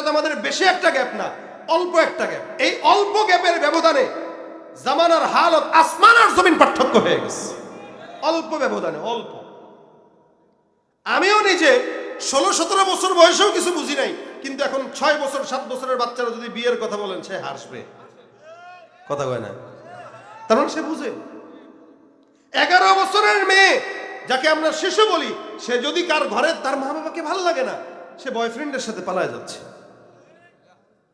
অর্থাৎ আমাদের বেশি একটা গ্যাপ না, অল্প একটা গ্যাপ। এই অল্প গ্যাপের ব্যবধানে জামানার হালত আসমান আর জমিন পার্থক্য হয়ে গেছে। অল্প ব্যবধানে, অল্প। আমিও নিজে ষোলো, সতেরো বছর বয়সেও কিছু বুঝি নাই, কিন্তু এখন ছয় বছর, সাত বছরের বাচ্চারা যদি বিয়ের কথা বলেন, সে হাসবে। কথা কয় না? তার মানে সে বুঝে। এগারো বছরের মেয়ে, যাকে আমরা শিশু বলি, সে যদি কার ঘরে, তার মা বাবাকে ভালো লাগে না, সে বয়ফ্রেন্ডের সাথে পালায় যাচ্ছে।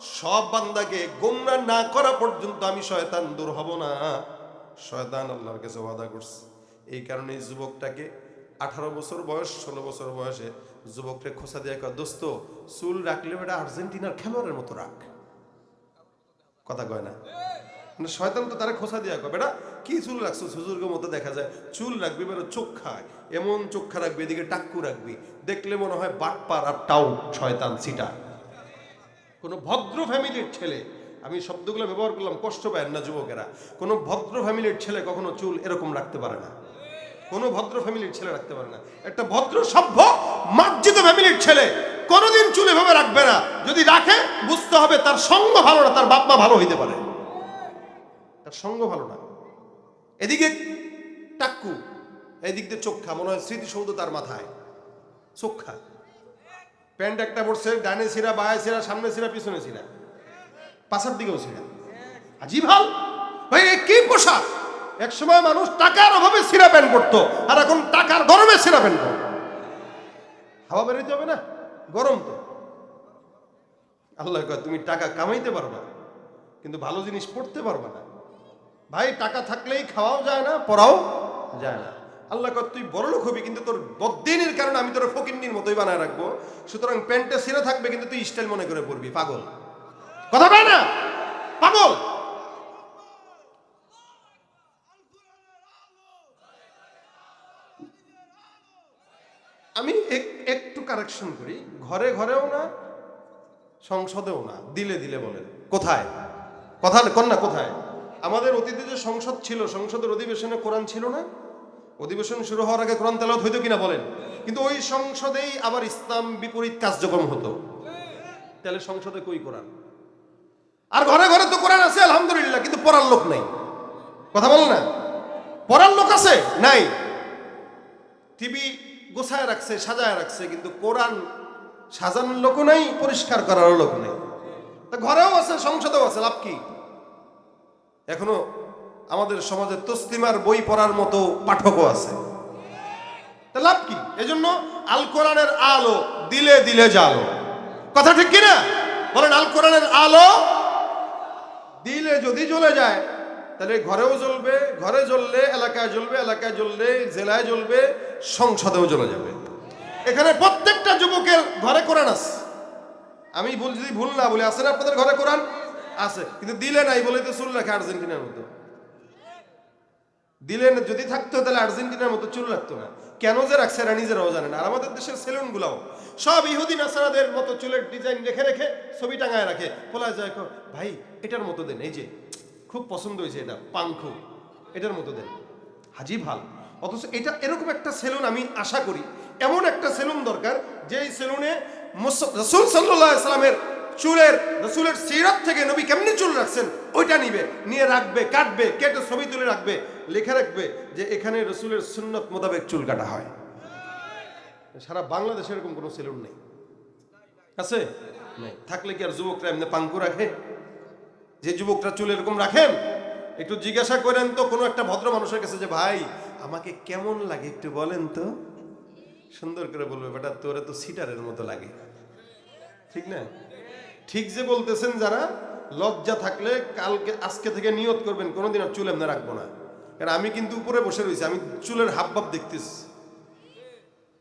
সব বান্দাকে গোমরা না করা পর্যন্ত আমি শয়তান দূর হব না। শয়তান আল্লাহর কাছে ওয়াদা করছে। এই কারণে যুবকটাকে আঠারো বছর বয়স, ষোলো বছর বয়সে যুবককে খোসা দিয়ে কয়, দোস্ত, চুল রাখলে এটা আর্জেন্টিনার খেলোয়াড়ের মতো রাখ। কথা কয় না। মানে শয়তান তো তারা খোসা দিয়া কয়, বেটা, কি চুল রাখছো হুজুরগের মতো দেখা যায়, চুল রাখবি বেরো চোখ খায়। এমন চোখা রাখবি, এদিকে টাক্কু রাখবি। দেখলে মনে হয় বাটপার আর টাউট শয়তান সিটা কোনো ভদ্র ফ্যামিলির ছেলে, আমি শব্দগুলো ব্যবহার করলাম, কষ্ট পায় না যুবকেরা, কোনো ভদ্র ফ্যামিলির ছেলে কখনো চুল এরকম রাখতে পারে না। কোনো ভদ্র ফ্যামিলির ছেলে রাখতে পারে না। একটা ভদ্র, সভ্য, মার্জিত ফ্যামিলির ছেলে কোনোদিন চুল এভাবে রাখবে না। যদি রাখে, বুঝতে হবে তার সঙ্গ ভালো না, তার বাপ মা ভালো হইতে পারে। তার সঙ্গ ভালো না। এদিকে টাক্কু, এদিক দিয়ে চোখা মনে হয় স্মৃতিসৌধ তার মাথায়। চোখা প্যান্ট একটা পড়ছে ডানে ছিঁড়া, বায়ে ছিঁড়া, সামনে ছিঁড়া, পিছনে ছিঁড়া। পাশের দিকেও ছিঁড়া। আজি ভালো ভাই কি পোশাক? এক সময় মানুষ টাকার অভাবে ছিঁড়া প্যান্ট পরতো, আর এখন টাকার গরমে ছিঁড়া প্যান্ট পরে। হাওয়া বেরোতে হবে না? গরম তো। আল্লাহ কয়, তুমি টাকা কামাইতে পারবা কিন্তু ভালো জিনিস পড়তে পারবা না। ভাই, টাকা থাকলেই খাওয়াও যায় না, পড়াও যায় না। আল্লাহ কর তুই বড় লোক হবি, কিন্তু তোর বদিনের কারণে আমি তোর ফকিন্নির মতোই বানায় রাখব। সুতরাং প্যান্টটা ছিঁড়ে থাকবে, কিন্তু তুই স্টাইল মনে করে পড়বি পাগল। কথা কয় না? পাগল? আমি এক- একটু কারেকশন করি। ঘরে ঘরেও না, সংসদেও না, দিলে দিলে বলেন। কোথায়? কথা কন্যা, কোথায়? আমাদের অতীতে যে সংসদ ছিল, সংসদের অধিবেশনে কোরআন ছিল না? অধিবেশন শুরু হওয়ার আগে কোরআন তেলাওয়াত হইতো কিনা বলেন? কিন্তু ওই সংসদেই আবার ইসলাম বিপরীত কার্যক্রম হতো। তাহলে সংসদে কই কোরআন? আর ঘরে ঘরে তো কোরআন আছে, আলহামদুলিল্লাহ, কিন্তু পড়ার লোক নাই। কথা বল না? পড়ার লোক আছে? নাই। টিভি গোছায় রাখছে, সাজায় রাখছে, কিন্তু কোরআন সাজানোর লোকও নাই, পরিষ্কার করার লোক নেই। তা ঘরেও আছে, সংসদেও আছে, লাভ কি? এখনও আমাদের সমাজে তসলিমার বই পড়ার মতো পাঠকও আছে। তা লাভ কি? এজন্য আল কোরআনের আলো দিলে দিলে জালো। কথা ঠিক কিনা? বলেন, আল কোরআনের আলো দিলে যদি জ্বলে যায়, তাহলে ঘরেও জ্বলবে, ঘরে জ্বললে এলাকায় জ্বলবে, এলাকায় জ্বললে জেলায় জ্বলবে, সংসদেও জ্বলে যাবে। এখানে প্রত্যেকটা যুবকের ঘরে কোরআন আছে। আমি ভুল যদি ভুল না বলি, আছে না আপনাদের ঘরে কোরআন? আছে। কিন্তু দিলে নাই বলে তো রাখে আর্জেন্টিনার মতো। দিলে না- যদি থাকতো, তাহলে আর্জেন্টিনার মতো চুল রাখতো না। কেন যে রাখছে এরা নিজেরাও জানে না। আর আমাদের দেশের সেলুন সেলুনগুলাও। সব ইহুদি নাসারাদের মতো চুলের ডিজাইন রেখে রেখে ছবি টাঙায় রাখে। বলা যায় ভাই, এটার মতো দেন। এই যে, খুব পছন্দ হয়েছে এটা, পাংখু। এটার মতো দেন। হাজি ভালো অথচ এটা এরকম একটা সেলুন আমি আশা করি, এমন একটা সেলুন দরকার, যেই সেলুনে রসুল সাল্লাহ ইসলামের চুলের, রসুলের সিরাত থেকে নবী কেমনি চুল রাখছেন, ওইটা নিবে। নিয়ে রাখবে, কাটবে, কেটে ছবি তুলে রাখবে। লেখা রাখবে যে এখানে রসুলের সুন্নত মোতাবেক চুল কাটা হয়। সারা বাংলাদেশে এরকম কোনো সেলুন নেই। আছে? নেই। থাকলে কি আর যুবকরা এমনি পাঙ্কু রাখে? যে যুবকরা চুল এরকম রাখেন, একটু জিজ্ঞাসা করেন তো, কোনো একটা ভদ্র মানুষের কাছে যে, ভাই, আমাকে কেমন লাগে একটু বলেন তো। সুন্দর করে বলবে, বেটা, তোরে তো সিটারের মতো লাগে। ঠিক না? ঠিক যে বলতেছেন যারা, লজ্জা থাকলে কালকে, আজকে থেকে নিয়ত করবেন, কোনোদিন আর চুল এমনি রাখব না। কারণ আমি কিন্তু উপরে বসে রয়েছি, আমি চুলের হাব ভাব দেখতেছি।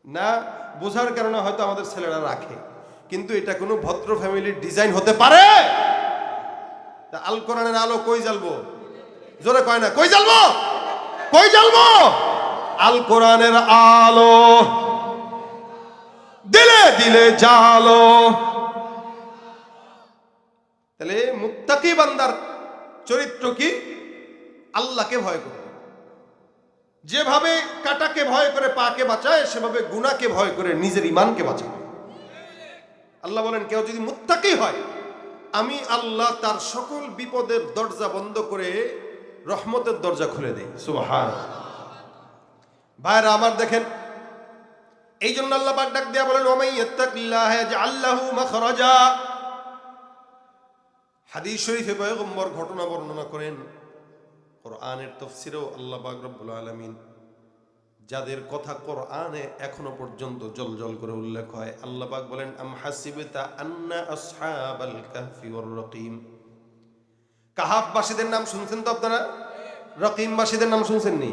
না, বোঝার কারণে হয়তো আমাদের ছেলেরা রাখে। কিন্তু এটা কোনো ভদ্র ফ্যামিলির ডিজাইন হতে পারে? তা আল কোরআনের আলো কই জ্বালবো? জোরে কয় না, কই জ্বালবো? কই জ্বালবো? আল কোরআনের আলো দিলে দিলে জালো তাহলে মুত্তাকি বান্দার চরিত্র কি? আল্লাহকে ভয় করবে। যেভাবে কাটাকে ভয় করে পাকে বাঁচায়, সেভাবে গুনাকে ভয় করে নিজের ইমানকে বাঁচাবে আল্লাহ বলেন, কেউ যদি মুত্তাকি হয়, আমি আল্লাহ তার সকল বিপদের দরজা বন্ধ করে রহমতের দরজা খুলে দেই। সুবহান। ভাইরা আমার দেখেন এই জন্য আল্লাহ পাক ডাক দিয়া বলেন আল্লাহু মাখরাজা। হাদিস শরীফে পয়গম্বর ঘটনা বর্ণনা করেন কোরআনের তফসিরেও আল্লাহ পাক রব্বুল আলামিন যাদের কথা কোরআনে এখনও পর্যন্ত জল জল করে উল্লেখ হয়, আল্লাহ পাক বলেন, আম আন্না রকিম? নাম শুনছেন তো আপনারা? রকিমবাসীদের নাম শুনছেন নি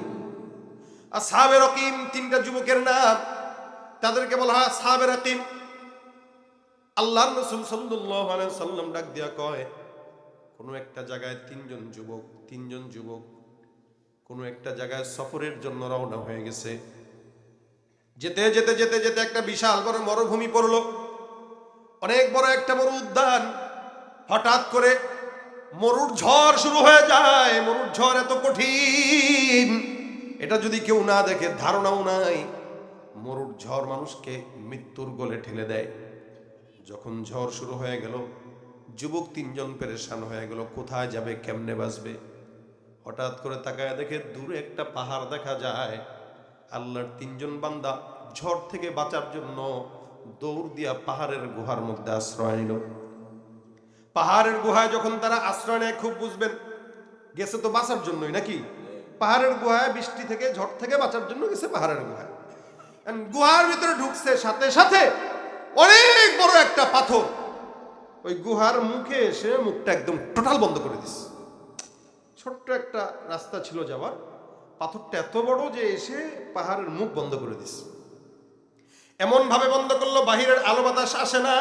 রকিম তিনটা যুবকের নাম, তাদেরকে বলা হয় আসহাবে রকিম। আল্লাহ রসুল সাল্লাম ডাক দিয়া কয় কোনো একটা জায়গায় তিনজন যুবক তিনজন যুবক, কোনো একটা জায়গায় সফরের জন্য রওনা হয়ে গেছে। যেতে যেতে যেতে যেতে একটা বিশাল বড় মরুভূমি পড়ল। অনেক বড় একটা মরু উদ্যান। হঠাৎ করে মরুর ঝড় শুরু হয়ে যায়। মরুর ঝড় এত কঠিন। এটা যদি কেউ না দেখে, ধারণাও নাই। মরুর ঝড় মানুষকে মৃত্যুর গোলে ঠেলে দেয়। যখন ঝড় শুরু হয়ে গেল যুবক তিনজন পেরেশান হয়ে গেল, কোথায় যাবে, কেমনে বাঁচবে? হঠাৎ করে তাকায় দেখে দূরে একটা পাহাড় দেখা যায়। আল্লাহর তিনজন বান্দা ঝড় থেকে বাঁচার জন্য দৌড় দিয়া পাহাড়ের গুহার মধ্যে আশ্রয় নিল। পাহাড়ের গুহায় যখন তারা আশ্রয় নেয়, খুব বুঝবেন, গেছে তো বাঁচার জন্যই নাকি? পাহাড়ের গুহায় বৃষ্টি থেকে, ঝড় থেকে বাঁচার জন্য গেছে পাহাড়ের গুহায়। গুহার ভিতরে ঢুকছে সাথে সাথে অনেক বড় একটা পাথর। ওই গুহার মুখে এসে মুখটা একদম টোটাল বন্ধ করে দিস। ছোট্ট একটা রাস্তা ছিল যাওয়ার। পাথরটা এত বড় যে এসে পাহাড়ের মুখ বন্ধ করে দিস। এমন ভাবে বন্ধ করল, বাহিরের আলো বাতাস আসে না।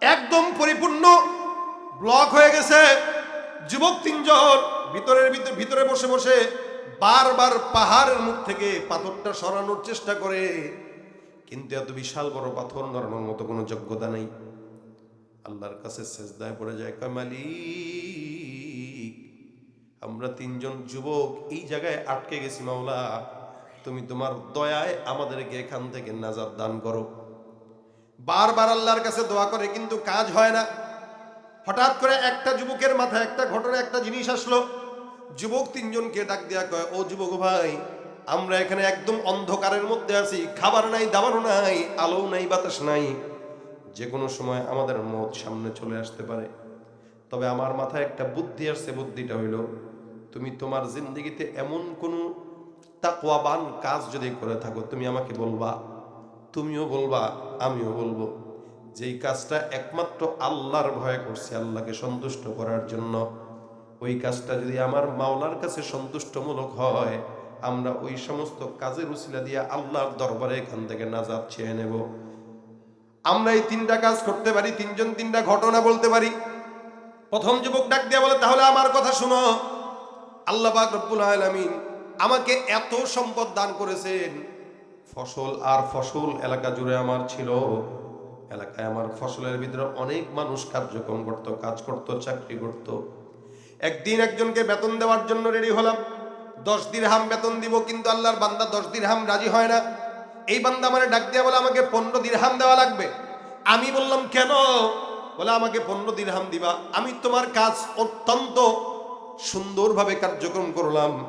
একদম পরিপূর্ণ। ব্লক হয়ে গেছে। যুবক তিনজন ভিতরের ভিতরে ভিতরে বসে বসে বারবার পাহাড়ের মুখ থেকে পাথরটা সরানোর চেষ্টা করে। কিন্তু এত বিশাল বড় পাথর নড়ানোর মতো কোনো যোগ্যতা নেই। আল্লাহর কাছে সেজদায় পড়ে যায় কামালি আমরা তিনজন যুবক এই জায়গায় আটকে গেছি মাওলা, তুমি তোমার দয়ায় আমাদেরকে এখান থেকে নাজার দান করো। বারবার আল্লাহর কাছে দোয়া করে, কিন্তু কাজ হয় না। হঠাৎ করে একটা যুবকের মাথায় একটা ঘটনা একটা জিনিস আসলো। যুবক তিনজনকে ডাক দেয়া কয়, ও যুবক ভাই, আমরা এখানে একদম অন্ধকারের মধ্যে আছি, খাবার নাই দাবারও নাই আলো নাই, বাতাস নাই। যে কোনো সময় আমাদের মত সামনে চলে আসতে পারে। তবে আমার মাথায় একটা বুদ্ধি আসছে, বুদ্ধিটা হইল, তুমি তোমার জিন্দগিতে এমন কোনো তাকওয়াবান কাজ যদি করে থাকো, তুমি আমাকে বলবা, তুমিও বলবা, আমিও বলব, যেই কাজটা একমাত্র আল্লাহর ভয়ে করছে, আল্লাহকে সন্তুষ্ট করার জন্য, ওই কাজটা যদি আমার মাওলার কাছে সন্তুষ্টমূলক হয়, আমরা ওই সমস্ত কাজের উসিলা দিয়ে আল্লাহর দরবারে এখান থেকে নাজাদ চেয়ে নেব। আমরা এই তিনটা কাজ করতে পারি, তিনজন তিনটা ঘটনা বলতে পারি। প্রথম যুবক ডাক দিয়ে বলে, তাহলে আমার কথা শুনো। আল্লাহ রব্বুল আলামিন আমাকে এত সম্পদ দান করেছেন। ফসল আর ফসল এলাকা জুড়ে আমার ছিল। এলাকায় আমার ফসলের ভিতরে অনেক মানুষ কার্যক্রম করত, কাজ করত, চাকরি করত। একদিন একজনকে বেতন দেওয়ার জন্য রেডি হলাম। দশ দিন হাম বেতন দিব, কিন্তু আল্লাহর বান্দা দশ দিন হাম রাজি হয় না। এই বান্দা আমার ডাক দিয়া বলে, আমাকে পনেরো দিরহাম দেওয়া লাগবে। আমি বললাম, কেন? বলে, আমাকে পনেরো দিরহাম দিবা। আমি তোমার কাজ অত্যন্ত সুন্দরভাবে কার্যক্রম করলাম।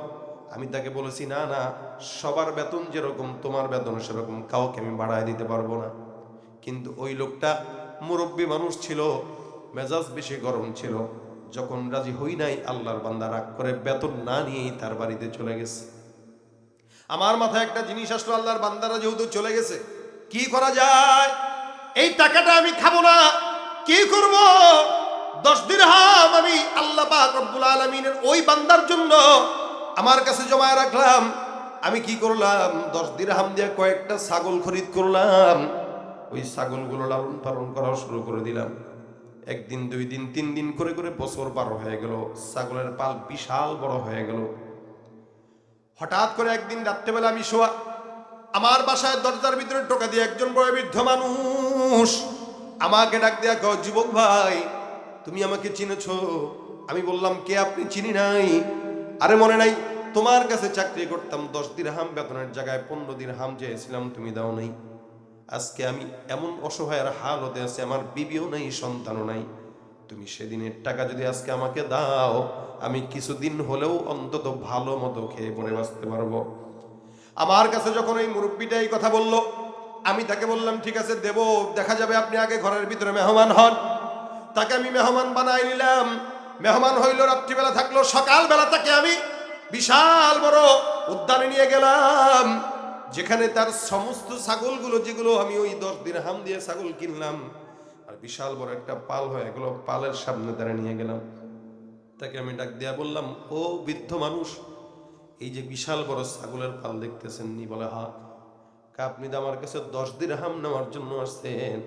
আমি তাকে বলেছি, না না, সবার বেতন যেরকম, তোমার বেতন সেরকম, কাউকে আমি বাড়ায় দিতে পারব না। কিন্তু ওই লোকটা মুরব্বী মানুষ ছিল, মেজাজ বেশি গরম ছিল। যখন রাজি হই নাই, আল্লাহর বান্দা রাগ করে বেতন না নিয়েই তার বাড়িতে চলে গেছে। আমার মাথায় একটা জিনিস আসলো, আল্লাহর বান্দারা যেহেতু চলে গেছে, কি করা যায়? এই টাকাটা আমি খাব না, কি করব? দশ দিন হাম আমি আল্লাহ রব্বুল আলমিনের ওই বান্দার জন্য আমার কাছে জমা রাখলাম। আমি কি করলাম? দশ দিন হাম দিয়ে কয়েকটা ছাগল খরিদ করলাম। ওই ছাগলগুলো লালন পালন করা শুরু করে দিলাম। একদিন, দুই দিন, তিন দিন করে করে বছর পার হয়ে গেল। ছাগলের পাল বিশাল বড় হয়ে গেল। হঠাৎ করে একদিন রাত্রেবেলা আমি শোয়া, আমার বাসায় দরজার ভিতরে টোকা দিয়ে একজন বড় বৃদ্ধ মানুষ আমাকে ডাক দেয়া কও যুবক ভাই, তুমি আমাকে চিনেছো? আমি বললাম, কে আপনি? চিনি নাই। আরে মনে নাই, তোমার কাছে চাকরি করতাম, দশ দিন হাম বেতনের জায়গায় পনেরো দিন হাম চেয়েছিলাম, তুমি দাও নাই। আজকে আমি এমন অসহায়ের হাল হতে আছি, আমার বিবিও নাই, সন্তানও নাই। তুমি সেদিনের টাকা যদি আজকে আমাকে দাও, আমি কিছুদিন হলেও অন্তত ভালো মতো খেয়ে পরে বাঁচতে পারব। আমার কাছে যখন এই মুরব্বীটা এই কথা বলল, আমি তাকে বললাম, ঠিক আছে, দেব, দেখা যাবে আপনি আগে ঘরের ভিতরে মেহমান হন। তাকে আমি মেহমান বানাই নিলাম। মেহমান হইল, রাত্রিবেলা থাকল, সকালবেলা তাকে আমি বিশাল বড় উদ্যানে নিয়ে গেলাম, যেখানে তার সমস্ত ছাগলগুলো, যেগুলো আমি ওই দশ দিন হাম দিয়ে ছাগল কিনলাম বিশাল বড় একটা পাল হয়ে গেল পালের সামনে তারা নিয়ে গেলাম। তাকে আমি ডাক দিয়া বললাম, ও বৃদ্ধ মানুষ, এই যে বিশাল বড় ছাগলের পাল দেখতেছেন নি? বলে, হা আপনি তো আমার কাছে দশ দিন হাম নেওয়ার জন্য আসছেন।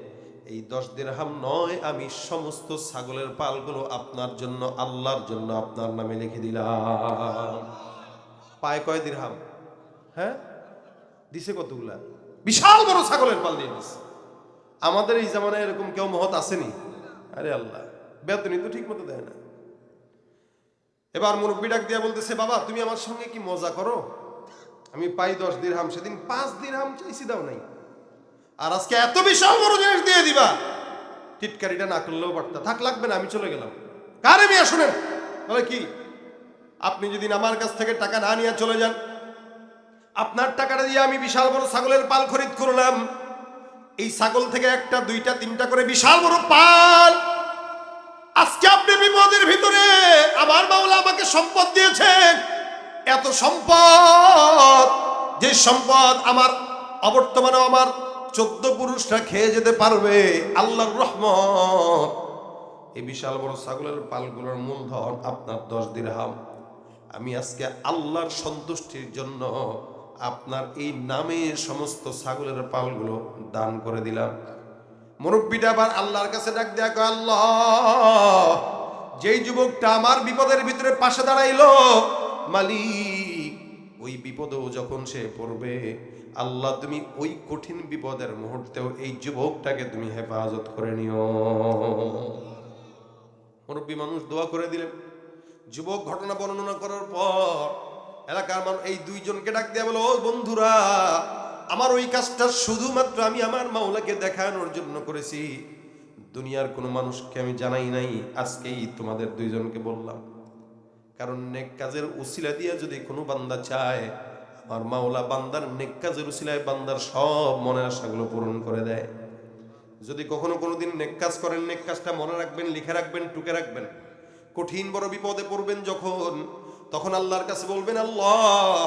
এই দশ দিন হাম নয়, আমি সমস্ত ছাগলের পালগুলো আপনার জন্য, আল্লাহর জন্য আপনার নামে লিখে দিলাম। পায় কয় দিরহাম? হ্যাঁ? দিছে কতগুলা? বিশাল বড় ছাগলের পাল দিয়ে দিছে আমাদের এই জামানায় এরকম কেউ মহৎ আসেনি? আরে আল্লাহ বেতনই তো ঠিক মতো দেয় না। এবার মুরব্বী ডাক দিয়া বলতেছে, বাবা, তুমি আমার সঙ্গে কি মজা করো? আমি পাই দশ দিরহাম, সেদিন পাঁচ দিরহাম চাইছি, দাও নাই। আর আজকে এত বিশাল বড় জিনিস দিয়ে দিবা। টিটকারিটা না করলেও পারতা থাক, লাগবে না, আমি চলে গেলাম। কারে মিয়া, শুনেন। বলে কি, আপনি যদি আমার কাছ থেকে টাকা না নিয়ে চলে যান, আপনার টাকাটা দিয়ে আমি বিশাল বড় ছাগলের পাল খরিদ করলাম। এই ছাগল থেকে একটা, দুইটা, তিনটা করে বিশাল বড় পাল। আজকে আপনি বিপদের ভিতরে আমার মাওলা আমাকে সম্পদ দিয়েছেন। এত সম্পদ, যে সম্পদ আমার অবর্তমানে আমার চোদ্দ পুরুষরা খেয়ে যেতে পারবে, আল্লাহর রহমত। এই বিশাল বড় ছাগলের পালগুলোর মূলধন আপনার দশ দিরহাম। আমি আজকে আল্লাহর সন্তুষ্টির জন্য আপনার এই নামে সমস্ত ছাগলের পালগুলো দান করে দিলাম। মুরব্বীটা আবার আল্লাহর কাছে ডাক দেয়া আল্লাহ, যেই যুবকটা আমার বিপদের ভিতরে পাশে দাঁড়াইলো, মালিক, ওই বিপদেও যখন সে পড়বে, আল্লাহ তুমি ওই কঠিন বিপদের মুহূর্তেও এই যুবকটাকে তুমি হেফাজত করে নিও। মুরব্বী মানুষ দোয়া করে দিলেন। যুবক ঘটনা বর্ণনা করার পর এলাকার মানুষ এই দুইজনকে ডাক দেয়া বলো, ও বন্ধুরা, আমার ওই কাজটা শুধুমাত্র আমি আমার মাওলাকে দেখানোর জন্য করেছি। দুনিয়ার কোনো মানুষকে আমি জানাই নাই, আজকেই তোমাদের দুইজনকে বললাম। কারণ নেক কাজের উসিলা দিয়ে যদি কোনো বান্দা চায়, আমার মাওলা বান্দার নেক কাজের উসিলায় বান্দার সব মনের আশাগুলো পূরণ করে দেয়। যদি কখনো কোনোদিন নেক কাজ করেন, নেক কাজটা মনে রাখবেন, লিখে রাখবেন, টুকে রাখবেন। কঠিন বড় বিপদে পড়বেন যখন তখন আল্লাহর কাছে বলবেন, আল্লাহ,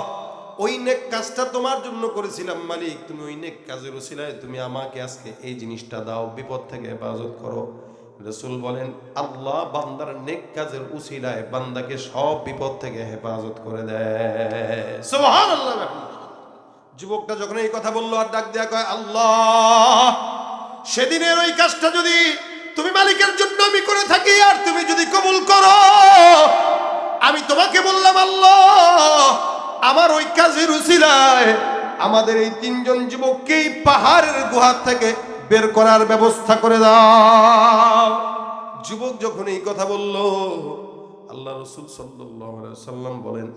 ওই নেক কাজটা তোমার জন্য করেছিলাম, মালিক। তুমি ওই নেক কাজের উসিলায় তুমি আমাকে আজকে এই জিনিসটা দাও, বিপদ থেকে হেফাজত করো। রসুল বলেন, আল্লাহ বান্দার নেক কাজের উসিলায় বান্দাকে সব বিপদ থেকে হেফাজত করে দেয়। যুবকটা যখন এই কথা বলল আর ডাক দেয়া কয়, আল্লাহ, সেদিনের ওই কাজটা যদি তুমি মালিকের জন্য আমি করে থাকি আর তুমি যদি কবুল করো আমি তোমাকে বললাম, আল্লাহ, আমার ওই কাজের উসিলায় আমাদের এই তিনজন যুবককেই পাহাড়ের গুহার থেকে বের করার ব্যবস্থা করে দাও। যুবক যখন এই কথা বলল, আল্লাহ রসুল সাল্লাম বলেন,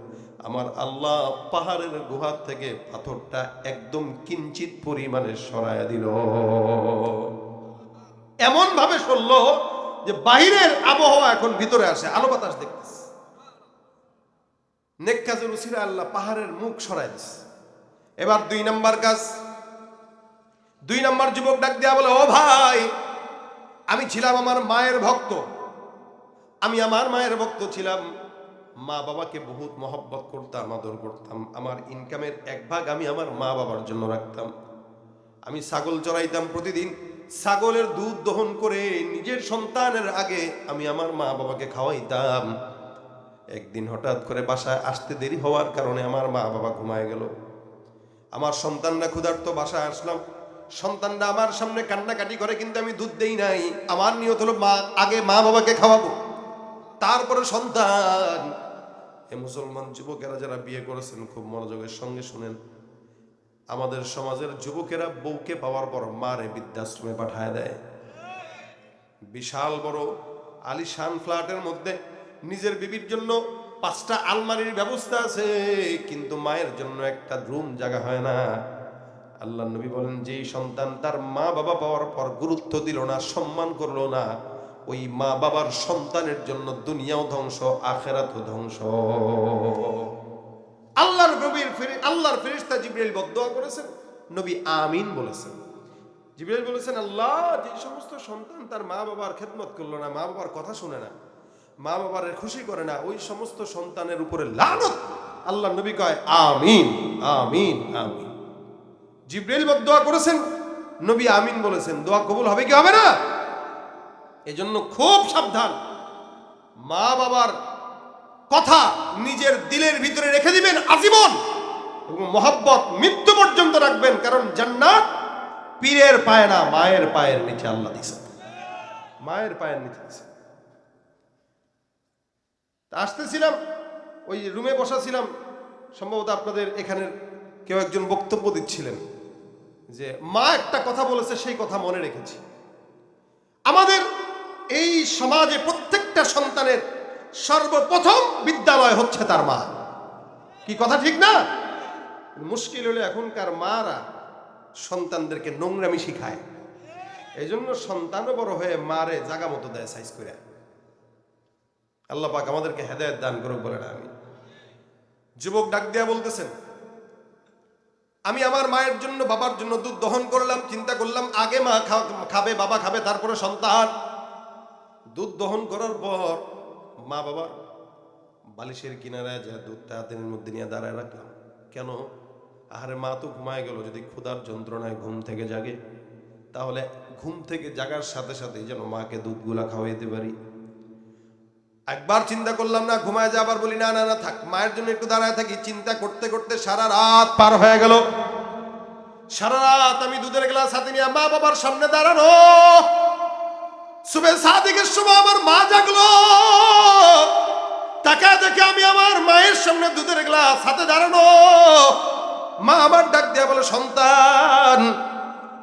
আমার আল্লাহ পাহাড়ের গুহার থেকে পাথরটা একদম কিঞ্চিত পরিমাণে সরায়া দিল। এমন ভাবে সরল যে বাহিরের আবহাওয়া এখন ভিতরে আসে, আলো বাতাস দেখতেছে নেক কাজের উসিরা আল্লাহ পাহাড়ের মুখ সরাই দিছে। এবার দুই নাম্বার কাজ। দুই নাম্বার যুবক ডাক দেয়া বলে, ও ভাই, আমি ছিলাম আমার মায়ের ভক্ত। আমি আমার মায়ের ভক্ত ছিলাম। মা বাবাকে বহুত মহব্বত করতাম, আদর করতাম। আমার ইনকামের এক ভাগ আমি আমার মা বাবার জন্য রাখতাম। আমি ছাগল চড়াইতাম প্রতিদিন। ছাগলের দুধ দহন করে নিজের সন্তানের আগে আমি আমার মা বাবাকে খাওয়াইতাম। একদিন হঠাৎ করে বাসায় আসতে দেরি হওয়ার কারণে আমার মা বাবা ঘুমায় গেল। আমার সন্তানরা ক্ষুধার্ত বাসায় আসলাম। সন্তানরা আমার সামনে কান্নাকাটি করে, কিন্তু আমি দুধ দেই নাই। আমার নিয়ত হলো মা, আগে মা বাবাকে খাওয়াবো। তারপরে সন্তান। এ মুসলমান যুবকেরা যারা বিয়ে করেছেন, খুব মনোযোগের সঙ্গে শুনেন। আমাদের সমাজের যুবকেরা বউকে পাওয়ার পর মারে বৃদ্ধাশ্রমে পাঠায় দেয়। বিশাল বড় আলিশান ফ্ল্যাটের মধ্যে নিজের বিবির জন্য পাঁচটা আলমারির ব্যবস্থা আছে, কিন্তু মায়ের জন্য একটা রুম জায়গা হয় না। আল্লাহ নবী বলেন, যেই সন্তান তার মা বাবা পাওয়ার পর গুরুত্ব দিল না, সম্মান করল না, ওই মা বাবার সন্তানের জন্য দুনিয়াও ধ্বংস, আখেরাতও ধ্বংস। আল্লাহর নবীর ফিরে, আল্লাহর ফেরেশতা জিব্রাইল বদদোয়া করেছেন, নবী আমিন বলেছেন। জিব্রাইল বলেছেন, আল্লাহ, যে সমস্ত সন্তান তার মা বাবার খেদমত করল না, মা বাবার কথা শুনে না মা বাবার খুশি করে না, ওই সমস্ত সন্তানের উপরে লানত। আল্লাহ নবী কয়, আমিন আমিন আমিন। জিব্রাইল বদদোয়া করেছেন, নবী আমিন বলেছেন, দোয়া কবুল হবে কি হবে না? এজন্য খুব সাবধান। মা বাবার কথা নিজের দিলের ভিতরে রেখে দিবেন আজীবন এবং মহব্বত মৃত্যু পর্যন্ত রাখবেন, কারণ জান্নাত পীরের পায় না, মায়ের পায়ের নিচে আল্লাহ দিছে মায়ের পায়ের নিচে দিছে তা আসতেছিলাম, ওই রুমে বসাছিলাম। সম্ভবত আপনাদের এখানের কেউ একজন বক্তব্য দিচ্ছিলেন যে, মা একটা কথা বলেছে, সেই কথা মনে রেখেছি। আমাদের এই সমাজে প্রত্যেকটা সন্তানের সর্বপ্রথম বিদ্যালয় হচ্ছে তার মা। কি কথা ঠিক না? মুশকিল হলে এখনকার মারা সন্তানদেরকে নোংরামি শিখায়। এই জন্য সন্তানও বড় হয়ে মারে জাগা মতো দেয় সাইজ করে। আল্লাহ পাক আমাদেরকে হেদায়ত দান করুক বলে না আমি যুবক ডাক দেয়া বলতেছেন, আমি আমার মায়ের জন্য, বাবার জন্য দুধ দহন করলাম, চিন্তা করলাম, আগে মা খাবে, বাবা খাবে, তারপরে সন্তান। দুধ দহন করার পর মা বাবার বালিশের কিনারায় যা দুধটা হাতের মধ্যে নিয়ে দাঁড়ায় রাখলাম। কেন? আহারে মা তো ঘুমায় গেল, যদি ক্ষুধার যন্ত্রণায় ঘুম থেকে জাগে, তাহলে ঘুম থেকে জাগার সাথে সাথে যেন মাকে দুধগুলা খাওয়াইতে পারি। একবার চিন্তা করলাম না, ঘুমায় যা আবার বলি, না না না, থাক, মায়ের জন্য একটু দাঁড়ায় থাকি। চিন্তা করতে করতে সারা রাত পার হয়ে গেল। সারা রাত আমি দুধের গ্লাস হাতে নিয়ে মা বাবার সামনে দাঁড়ানো। সুবে সময় আমার মা দেখে আমি আমার মায়ের সামনে দুধের গ্লাস দাঁড়ানো। মা ডাক বলে, সন্তান,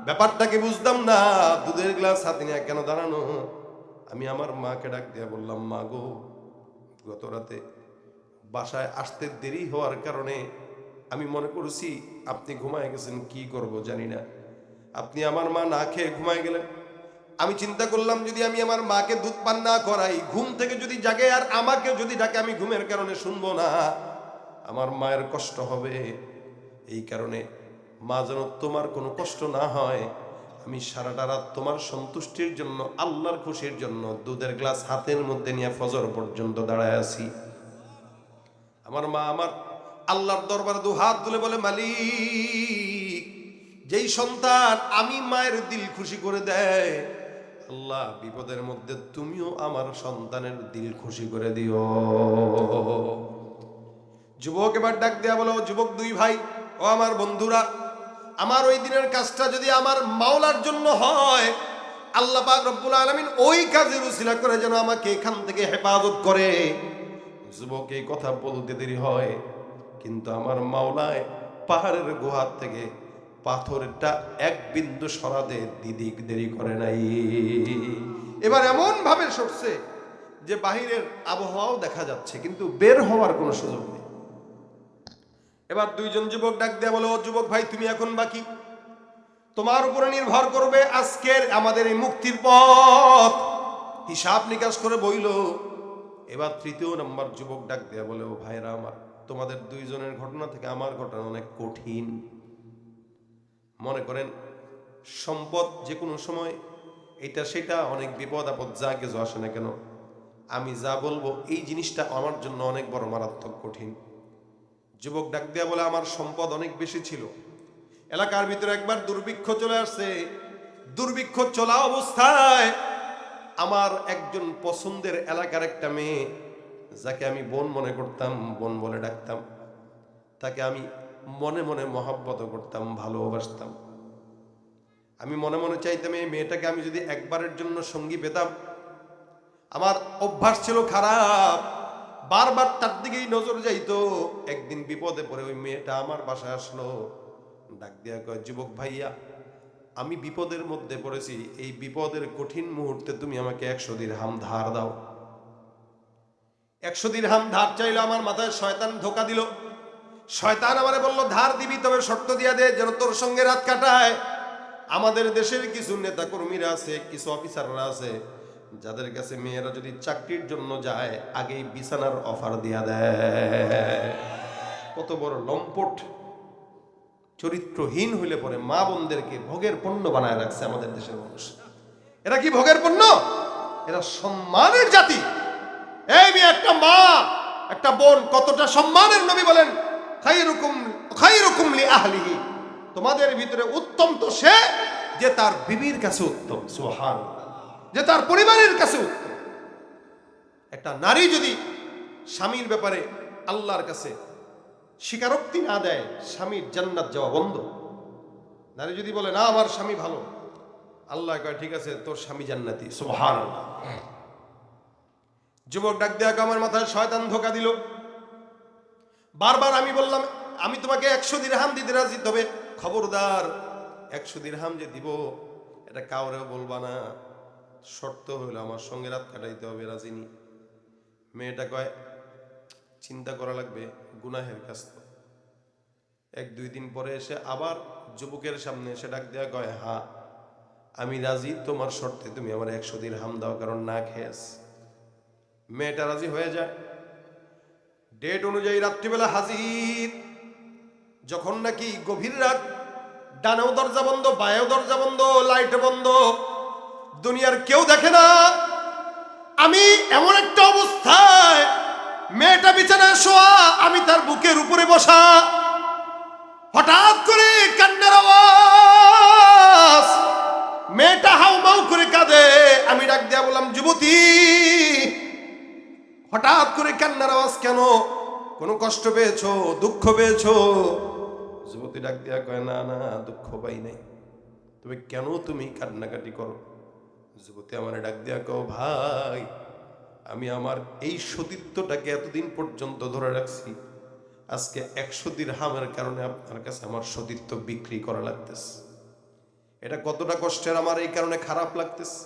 ব্যাপারটা কি বুঝতাম না? দুধের গ্লাস হাতে নিয়ে কেন দাঁড়ানো? আমি আমার মাকে ডাক দিয়া বললাম, মা গো গত রাতে বাসায় আসতে দেরি হওয়ার কারণে আমি মনে করছি আপনি ঘুমায় গেছেন, কি করব জানি না। আপনি আমার মা না খেয়ে ঘুমায় গেলেন। আমি চিন্তা করলাম, যদি আমি আমার মাকে দুধ পান না করাই, ঘুম থেকে যদি জাগে আর আমাকে যদি ডাকে, আমি ঘুমের কারণে শুনব না। আমার মায়ের কষ্ট হবে। এই কারণে মা যেন তোমার কোনো কষ্ট না হয়। আমি সারাটা রাত তোমার সন্তুষ্টির জন্য, আল্লাহর খুশির জন্য দুধের গ্লাস হাতের মধ্যে নিয়ে ফজর পর্যন্ত দাঁড়ায় আছি। আমার মা আমার আল্লাহর দরবার দু হাত তুলে বলে, মালিক, যেই সন্তান আমি মায়ের দিল খুশি করে দেয়, আল্লাহ, বিপদের মধ্যে তুমিও আমার সন্তানের দিল খুশি করে দিও। যুবক এবার ডাক দেয়া বলো যুবক দুই ভাই, ও আমার বন্ধুরা আমার ওই দিনের কাজটা যদি আমার মাওলার জন্য হয়, আল্লাহ পাক রব্বুল আলমিন ওই কাজের উসিলা করে যেন আমাকে এখান থেকে হেফাজত করে। যুবক, এই কথা বলতে দেরি হয়, কিন্তু আমার মাওলায় পাহাড়ের গুহার থেকে পাথরটা এক বিন্দু সরাতে দিদিক দেরি করে নাই। এবার এমন ভাবে সরছে যে বাহিরের আবহাওয়াও দেখা যাচ্ছে, কিন্তু বের হওয়ার কোনো সুযোগ নেই। এবার দুইজন যুবক ডাক দেয়া বলো, "ও যুবক ভাই, তুমি এখন বাকি? তোমার উপরে নির্ভর করবে আজকের আমাদের এই মুক্তির পথ। হিসাব নিকাশ করে বইল। এবার তৃতীয় নম্বর যুবক ডাক দেয়া বলে, ও ভাইরা আমার, তোমাদের দুইজনের ঘটনা থেকে আমার ঘটনা অনেক কঠিন। মনে করেন, সম্পদ যে কোনো সময়, এটা সেটা অনেক বিপদ আপদ, যা কিছু আসে না কেন, আমি যা বলব, এই জিনিসটা আমার জন্য অনেক বড় মারাত্মক কঠিন। যুবক ডাক দেয়া বলে, আমার সম্পদ অনেক বেশি ছিল। এলাকার ভিতরে একবার দুর্ভিক্ষ চলে আসছে। দুর্ভিক্ষ চলা অবস্থায় আমার একজন পছন্দের এলাকার একটা মেয়ে, যাকে আমি বোন মনে করতাম, বোন বলে ডাকতাম, তাকে আমি মনে মনে মহাব্বত করতাম, ভালোবাসতাম। আমি মনে মনে চাইতাম, এই মেয়েটাকে আমি যদি একবারের জন্য সঙ্গী পেতাম, আমার অভ্যাস ছিল খারাপ বারবার তার দিকেই নজর যাইতো। একদিন বিপদে পড়ে ওই মেয়েটা আমার বাসায় আসলো। ডাক দিয়া কয়, যুবক ভাইয়া, আমি বিপদের মধ্যে পড়েছি। এই বিপদের কঠিন মুহূর্তে তুমি আমাকে একশো দিন হাম ধার দাও। একশো দিন হাম ধার চাইলো আমার মাথায়, শয়তান ধোকা দিল। শয়তান আমারে বলল, ধার দিবি, তবে শর্ত দিয়া দে, যেন তোর সঙ্গে রাত কাটায়। আমাদের দেশের কিছু নেতা কর্মীরা আছে, কিছু অফিসাররা আছে। যাদের কাছে মেয়েরা যদি চাকরির জন্য যায়, আগেই বিছানার অফার দিয়া দেয়। কত বড় লম্পট। চরিত্রহীন হইলে পরে মা বোনদেরকে ভোগের পণ্য বানায় রাখছে আমাদের দেশের মানুষ। এরা কি ভোগের পণ্য? এরা সম্মানের জাতি। এই মেয়ে, একটা মা, একটা বোন, কতটা সম্মানের নবী বলেন? খাইরুকুম তোমাদের ভিতরে উত্তম তো সে যে তার বিবির কাছে উত্তম সুহান যে তার পরিবারের কাছে একটা নারী যদি স্বামীর ব্যাপারে আল্লাহর কাছে স্বীকারোক্তি না দেয়, স্বামীর জান্নাত যাওয়া বন্ধ। নারী যদি বলে, না, আমার স্বামী ভালো। আল্লাহ কয়, ঠিক আছে, তোর স্বামী জান্নাতি। সুবহান যুবক ডাক দেয়া আমার মাথায় শয়তান ধোকা দিল। বারবার আমি বললাম, আমি তোমাকে একশো দিরহাম দিতে রাজি, তবে খবরদার একশো দিরহাম যে দিব, এটা কাউরেও বলবা না। শর্ত হইল, আমার সঙ্গে রাত কাটাইতে হবে রাজিনী মেয়েটা কয়, চিন্তা করা লাগবে, গুনাহের কাজ তো। এক দুই দিন পরে এসে আবার যুবকের সামনে এসে ডাক দেওয়া কয়, হা, আমি রাজি, তোমার শর্তে তুমি আমার একশো দিন হাম দাও, কারণ না খেয়েছ। মেয়েটা রাজি হয়ে যায়। ডেট অনুযায়ী রাত্রিবেলা হাজির। যখন নাকি গভীর রাত, ডানেও দরজা বন্ধ, বায়েও দরজা বন্ধ লাইট বন্ধ দুনিয়ার কেউ দেখে না। আমি এমন একটা অবস্থায়, মেয়েটা বিছানায় শোয়া, আমি তার বুকের উপরে বসা। হঠাৎ করে কান্নার আওয়াজ। মেয়েটা হাউ হাউমাউ করে কাঁদে। আমি ডাক দিয়া বললাম, যুবতী, হঠাৎ করে কান্নার আওয়াজ কেন? কোনো কষ্ট পেয়েছ? দুঃখ পেয়েছ? যুবতী ডাক দিয়া কয়, না না, দুঃখ পাই নাই। তবে কেন তুমি কান্নাকাটি করো? যুবতী আমার ডাক দিয়া কও, ভাই, আমি আমার এই সতীত্বটাকে এতদিন পর্যন্ত ধরে রাখছি। আজকে একশো হামের কারণে আপনার কাছে আমার সতীত্ব বিক্রি করা লাগতেছে। এটা কতটা কষ্টের, আমার এই কারণে খারাপ লাগতেছে।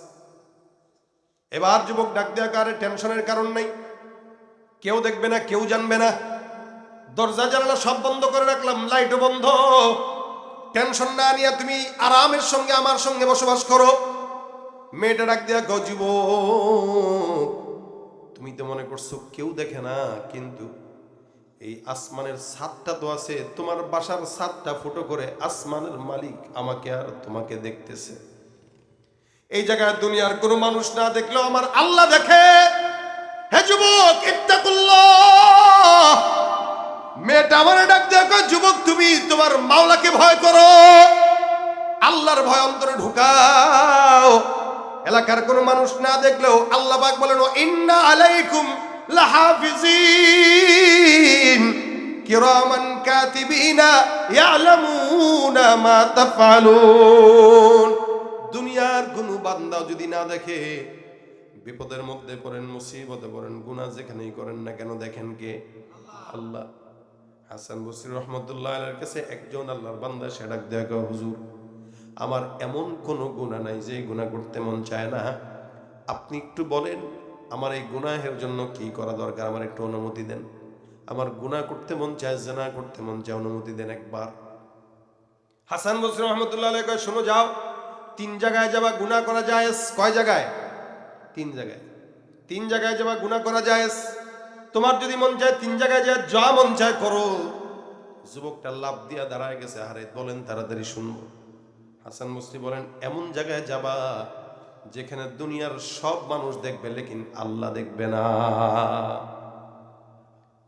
এবার যুবক ডাক দেওয়া কারে টেনশনের কারণ নাই। কেউ দেখবে না, কেউ জানবে না। দরজা, জানালা সব বন্ধ করে রাখলাম, লাইটও বন্ধ। টেনশন না নিয়ে তুমি আরামের সঙ্গে আমার সঙ্গে বসবাস করো। মেয়েটা ডাক দেয়া গজিব তুমি তো মনে করছ কেউ দেখে না, কিন্তু এই আসমানের ছাদটা তো আছে। তোমার বাসার ছাদটা ফুটো করে আসমানের মালিক আমাকে আর তোমাকে দেখতেছে। এই জায়গায় দুনিয়ার কোনো মানুষ না দেখলেও আমার আল্লাহ দেখে। হে যুবক মেয়েটা আমার ডাক দেখো যুবক, তুমি তোমার মাওলাকে ভয় করো। আল্লাহর ভয় অন্তরে ঢুকাও। এলাকার কোনো মানুষ না দেখলেও আল্লাহ পাক বলেন ইন্না আলাইকুম লাহাফিজিন। কিরামান কাতিবিনা ইয়ালামুনা মা তাফআলুন। দুনিয়ার কোনো বান্দা যদি না দেখে, বিপদের মধ্যে পড়েন, মুসিবতে পড়েন, গুনাহ যেখানেই করেন না কেন দেখেন কে? আল্লাহ। হাসান বসির রহমতুল্লাহ কাছে একজন আল্লাহর বান্দা, সে ডাক দেয়া হুজুর আমার এমন কোনো গুণা নাই যে গুণা করতে মন চায় না। আপনি একটু বলেন, আমার এই গুনাহের জন্য কি করা দরকার? আমার একটু অনুমতি দেন। আমার গুনাহ করতে মন চায়, জেনা করতে মন চায়, অনুমতি দেন একবার। হাসান বসির রহমতুল্লাহ আলাইহি কয়, শোনো, যাও। তিন জায়গায় যাবা গুনাহ করা যায় কয় জায়গায়? তিন জায়গায়। তিন জায়গায় যাবা গুনাহ করা যায় তোমার যদি মন চায়, তিন জায়গায় যায় যা মন চায় করো। যুবকটা লাভ দিয়া দাঁড়ায় গেছে আরে বলেন তাড়াতাড়ি শুনব। হাসান মুসলি বলেন, এমন জায়গায় যাবা যেখানে দুনিয়ার সব মানুষ দেখবে, লেকিন আল্লাহ দেখবে না।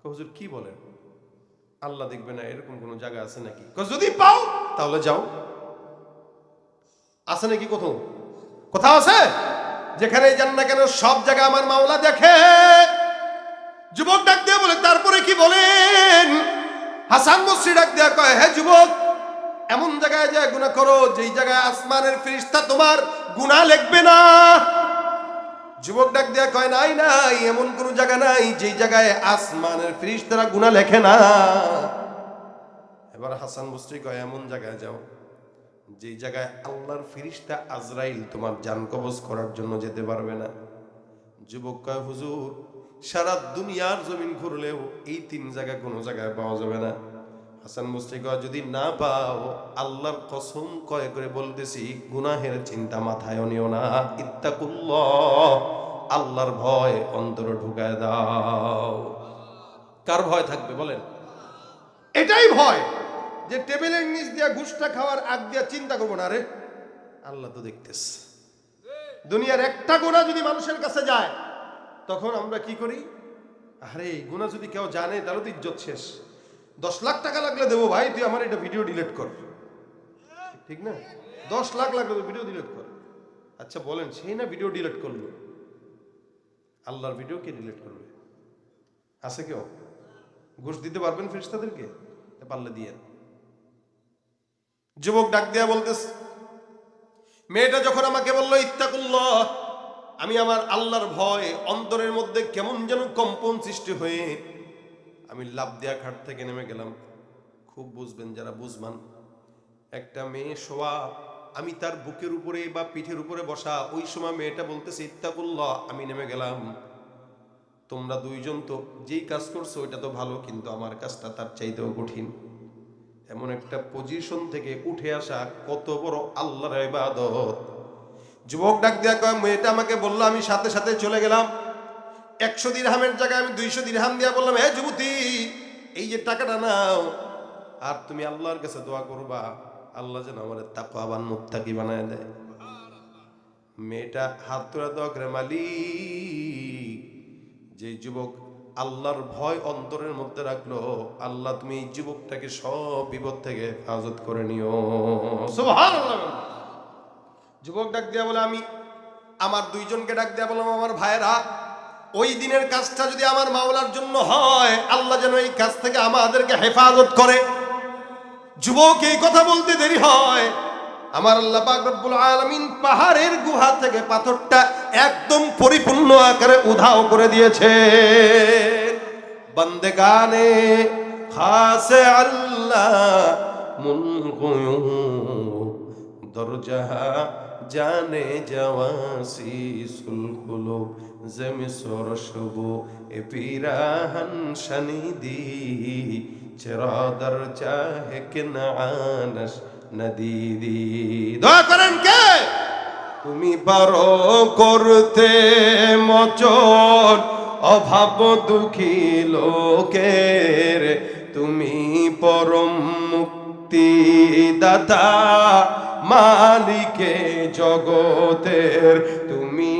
হুজুর, কি বলেন? আল্লাহ দেখবে না, এরকম কোন জায়গা আছে নাকি? যদি পাও, তাহলে যাও। আছে নাকি কোথাও? কোথাও আছে? যেখানে যান না কেন, সব জায়গা আমার মাওলা দেখে। যুবক ডাক দিয়ে বলে, তারপরে কি বলেন? হাসান মসরি ডাক দেয়া কয় হ্যাঁ যুবক এমন জায়গায় যায় গুনাহ করো, যেই জায়গায় আসমানের ফেরেশতা তোমার গুনাহ লেখবে না। যুবক ডাক দেয়া কয়, নাই নাই, এমন কোন জায়গা নাই, যেই জায়গায় আসমানের ফেরেশতারা গুনাহ লেখে না। এবার হাসান বস্রি কয়, এমন জায়গায় যাও, যেই জায়গায় আল্লাহর ফিরিস্তা আজরাইল তোমার জান কবজ করার জন্য যেতে পারবে না। যুবক কয়, হুজুর, সারা দুনিয়ার জমিন ঘুরলেও এই তিন জায়গা কোনো জায়গায় পাওয়া যাবে না। হাসান মুস্তি কয় যদি না পাও আল্লাহর কসম কয় করে বলতেছি গুনাহের চিন্তা মাথায় নিও না। ইত্তাকুল্লাহ আল্লাহর ভয় অন্তরে ঢুকায় দাও। কার ভয় থাকবে বলেন? এটাই ভয় যে টেবিলের নিচ দিয়া ঘুষটা খাওয়ার আগ দিয়া চিন্তা করব না রে। আল্লাহ তো দেখতেছে। দুনিয়ার একটা গোনা যদি মানুষের কাছে যায় তখন আমরা কি করি? আরে এই গুণা যদি কেউ জানে তাহলে তো ইজ্জত শেষ। দশ লাখ টাকা লাগলে দেবো ভাই, তুই আমার এটা ভিডিও ডিলিট কর। ঠিক না? দশ লাখ লাগলে ভিডিও ডিলিট কর। আচ্ছা বলেন সেই না ভিডিও ডিলিট করল? আল্লাহর ভিডিও কে ডিলিট করবে? আছে কেউ? ঘুষ দিতে পারবেন ফেরিস্তাদেরকে পারলে দিয়ে। যুবক ডাক দিয়া বলতেছে, মেয়েটা যখন আমাকে বলল, ইত্তাকুল্লাহ আমি আমার আল্লাহর ভয়, অন্তরের মধ্যে কেমন যেন কম্পন সৃষ্টি হয়ে আমি লাভ দেয়া খাট থেকে নেমে গেলাম। খুব বুঝবেন যারা বুঝমান, একটা মেয়ে শোয়া, আমি তার বুকের উপরে বা পিঠের উপরে বসা, ওই সময় মেয়েটা বলতেছে, ইত্তাকুল্লাহ আমি নেমে গেলাম। তোমরা দুইজন তো যেই কাজ করছ, ওইটা তো ভালো, কিন্তু আমার কাজটা তার চাইতেও কঠিন। এমন একটা পজিশন থেকে উঠে আসা কত বড় আল্লাহর যুবক ডাক দিয়া কয়, মেয়েটা আমাকে বলল, আমি সাথে সাথে চলে গেলাম। একশো দিরহামের জায়গায় আমি দুইশো দিরহাম দিয়া বললাম হ্যাঁ যুবতী, এই যে টাকাটা নাও। আর তুমি আল্লাহর কাছে দোয়া করবা, আল্লাহ যেন আমার তাকওয়াবান, মুত্তাকি বানায় দেয়। মেয়েটা হাত তোলা দোয়া করে যে যুবক আল্লাহর ভয় অন্তরের মধ্যে রাখল, আল্লাহ তুমি এই যুবকটাকে সব বিপদ থেকে হেফাজত করে নিও। যুবক ডাক দিয়া বলে, আমি আমার দুইজনকে ডাক দিয়া বললাম, আমার ভাইয়েরা ওই দিনের কাজটা যদি আমার মাওলার জন্য হয়, আল্লাহ যেন এই কাজ থেকে আমাদেরকে হেফাজত করে। যুবক, এই কথা বলতে দেরি হয়। আমার আল্লাহ রব্বুল আলামিন পাহাড়ের গুহা থেকে পাথরটা একদম পরিপূর্ণ আকারে উধাও করে দিয়েছে বন্দেগানে খাসে আল্লাহ মুন দরজাহা জানে জওয়াসি সুলকুলো জমি সরসব এ পিরাহন শনিদি চরাদর চাহে কিনানস নদীদি দোয়া কে? তুমি পারো করতে মচন, অভাব দুঃখী লোকের। তুমি পরম মুক্তি দাতা মালিকে জগতের। তুমি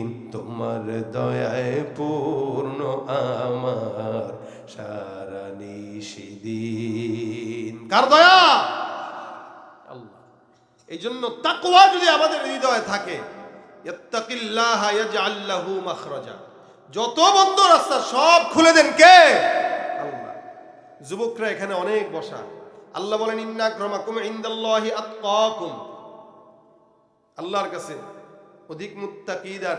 তোমার দয়ায় পূর্ণ আমার সারা নিশিদিন। কার দয়া? আল্লাহ। এই জন্য তাকওয়া যদি আমাদের হৃদয়ে থাকে যত বন্ধ রাস্তা সব খুলে দেন কে? আল্লাহ। যুবকরা এখানে অনেক বসা। আল্লাহ বলেন ইন্না আক্রামাকুম ইনদাল্লাহি আতকাকুম। আল্লাহর কাছে অধিক মুত্তাকিদার